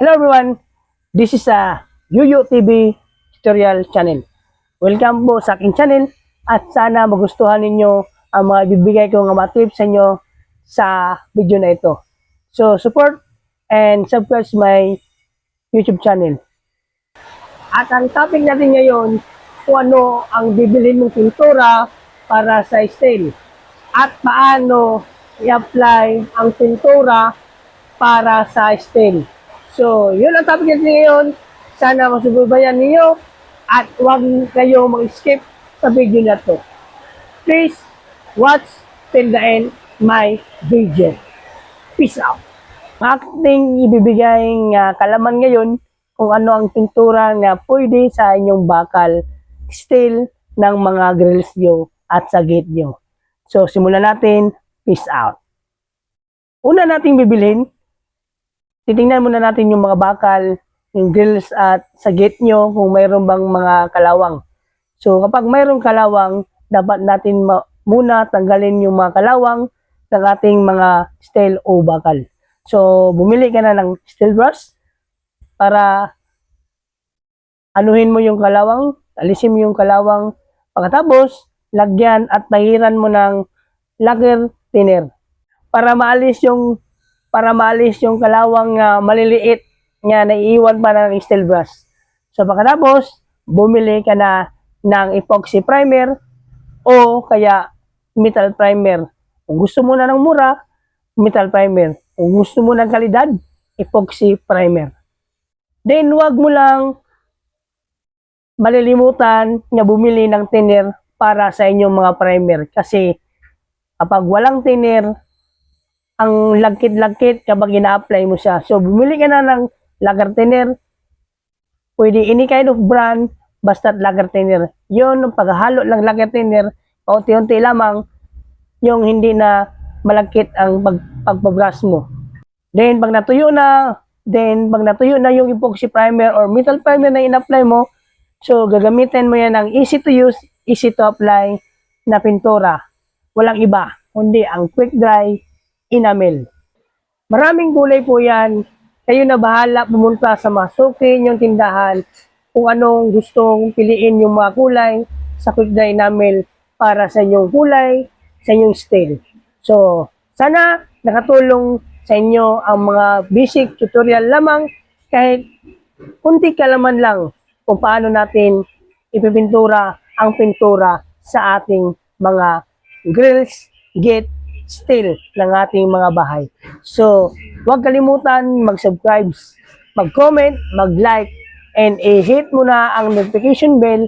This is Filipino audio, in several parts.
Hello everyone, this is a Yuyu TV tutorial channel. Welcome po sa aking channel at sana magustuhan ninyo ang mga bibigay ko ng mga tips sa inyo sa video na ito. So support and subscribe my YouTube channel. At ang topic natin ngayon kung ano ang bibilhin mong pintura para sa style at paano i-apply ang pintura para sa style. So, yun ang topic natin ngayon. Sana masubaybayan ninyo at huwag kayo mag-skip sa video na to. Please watch till the end my video. Peace out. Aking ibibigay nga kalaman ngayon kung ano ang pintura na pwede sa inyong bakal style ng mga grills nyo at sa gate nyo. So, simulan natin. Peace out. Una nating bibilhin, titingnan muna natin yung mga bakal, yung grills at sa gate nyo kung mayroon bang mga kalawang. So, kapag mayroong kalawang, dapat natin muna tanggalin yung mga kalawang ng ating mga steel o bakal. So, bumili ka na ng steel brush para anuhin mo yung kalawang, alisin mo yung kalawang. Pagkatapos, lagyan at tahiran mo ng lacquer thinner para maalis yung para maalis yung kalawang ah, maliliit nga naiiwan pa ng steel brush. So pagkatapos, bumili ka na ng epoxy primer o kaya metal primer. Kung gusto mo na ng mura, metal primer. Kung gusto mo ng kalidad, epoxy primer. Then, wag mo lang malilimutan na bumili ng thinner para sa inyong mga primer. Kasi kapag walang thinner, ang lagkit-lagkit kapag ina-apply mo siya. So, bumili ka na ng lager thinner. Pwede any kind of brand, basta lager thinner. Yun, ang paghahalo ng lager thinner, paunti-unti lamang, yung hindi na malagkit ang pag, pagpabrush mo. Then, pag natuyo na, then, pag natuyo na yung epoxy primer or metal primer na in-apply mo, so, gagamitin mo yan ng easy to use, easy to apply na pintura. Walang iba, kundi ang quick dry enamel. Maraming kulay po yan. Kayo na bahala pumunta sa masuki yung tindahan kung anong gustong piliin yung mga kulay sa quick dry enamel para sa inyong kulay, sa inyong style. So, sana nakatulong sa inyo ang mga basic tutorial lamang kahit kunti kalaman lang kung paano natin ipipintura ang pintura sa ating mga grills, gate, steel ng ating mga bahay. So, huwag kalimutan mag-subscribe, mag-comment, mag-like, and i-hit mo na ang notification bell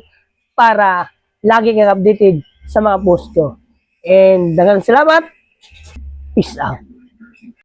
para lagi kang updated sa mga post ko. And dagang salamat. Peace out.